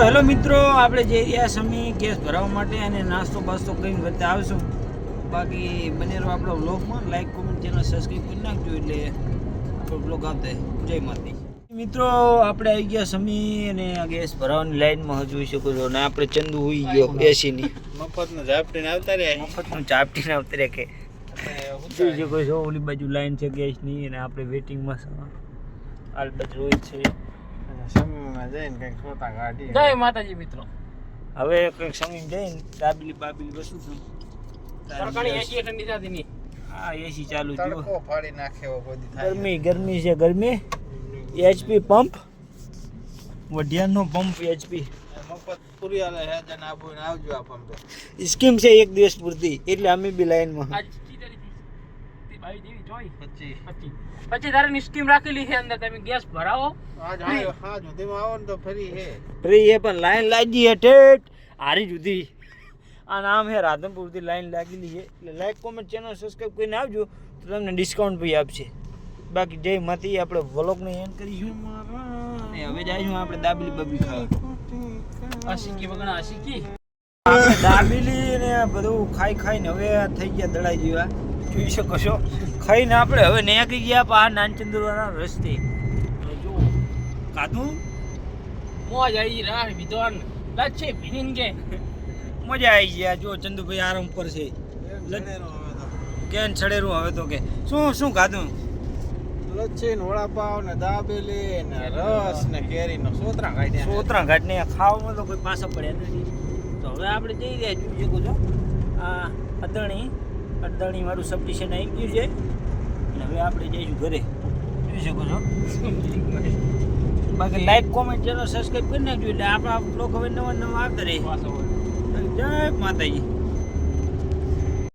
Hello મિત્રો આપણે જઈ રહ્યા સમી ગેસ ભરાવવા માટે અને નાસ્તો બાસ્તો કરીને વચ્ચે આવશું. બાકી બનેલો આપણો બ્લોગમાં લાઈક કોમેન્ટ ચેનલ સબસ્ક્રાઈબ કરી નાખજો એટલે આપણો બ્લોગ આવતા જય. માતી મિત્રો આપણે આવી ગયા સમી અને આ ગેસ ભરાવાની લાઈનમાં જોઈ શકો છો અને આપણે ચંદુ હોઈ ગયો એસીની મફતનું ઝાપટીને આવતા રહ્યા મફતનું આવતા ઉતરે કે જોઈ શકો છો ઓલી બાજુ લાઈન છે ગેસની અને આપણે વેટિંગમાં આલ બાજુ રોહિત છે. જય માતાજી મિત્રો. હવે કંઈક સમય જઈને દાબેલી બાબેલી વસ્તુ છું સરકારી એસી ઠંડી થતી નહીં. હા એસી ચાલુ થયો. ફાડી ગરમી ગરમી છે ગરમી. એચપી પંપ વઢિયાનો પંપ એચપી મફત પૂરી આલે હે જન આપો ને આવજો આ પંપે સ્કીમ છે એક દિવસ પૂરતી. એટલે અમે બી લાઈનમાં પછી તારે સ્કીમ રાખેલી છે અંદર તમે ગેસ ભરાવો. હા સુધીમાં આવો ને તો ફરી હે. ફ્રી હે પણ લાઈન લાગી હે ઠેઠ. હારી જુદી આ નામ હે રાધનપુરથી લાઈન લાગેલી છે એટલે લાઈક કોમેન્ટ ચેનલ સબસ્ક્રાઈબ કરીને આવજો તો તમને ડિસ્કાઉન્ટ બી આપશે. બાકી જય માતી આપણે વ્લોગને એન્ડ કરીશું હવે જઈશું આપણે દાબેલી બબી ખાવા. આ સિક્કી આશિકી આ દાબેલી ને બધું ખાઈ ખાઈને હવે થઈ ગયા દડાઈ જેવા. જોઈ શકો છો. ખાઈને આપણે હવે નીકળી ગયા પા નાનચંદ્રવાના રસ્તે. જો કાધું મોજ આવી રા વિદ્વાન. લચ્છે ભીન કે? મજા આવી ગયા. જો ચંદુભાઈ આરામ પર છે કેન છડેરું હવે તો? કે? શું શું ખાધું લચ્છી ને વડાપાવ ને દાબેલી ને રસ ને કેરી નો સોતરા કાઢ્યા સોતરા ખાવામાં તો કોઈ પાછા પડ્યા નથી. તો હવે આપણે જઈ રહ્યા જોઈ શકો છો. આ અદણી અદણી મારું સબસ્ટેશન આવી ગયું છે. અને હવે આપણે જઈશું ઘરે. જોઈ શકો છો. બાકી લાઈક કોમેન્ટ ચેનલ સબસ્ક્રાઈબ કરી નાખજો. એટલે આપણા બ્લોગ હવે નવા નવા આવતા રહે. જય માતાજી.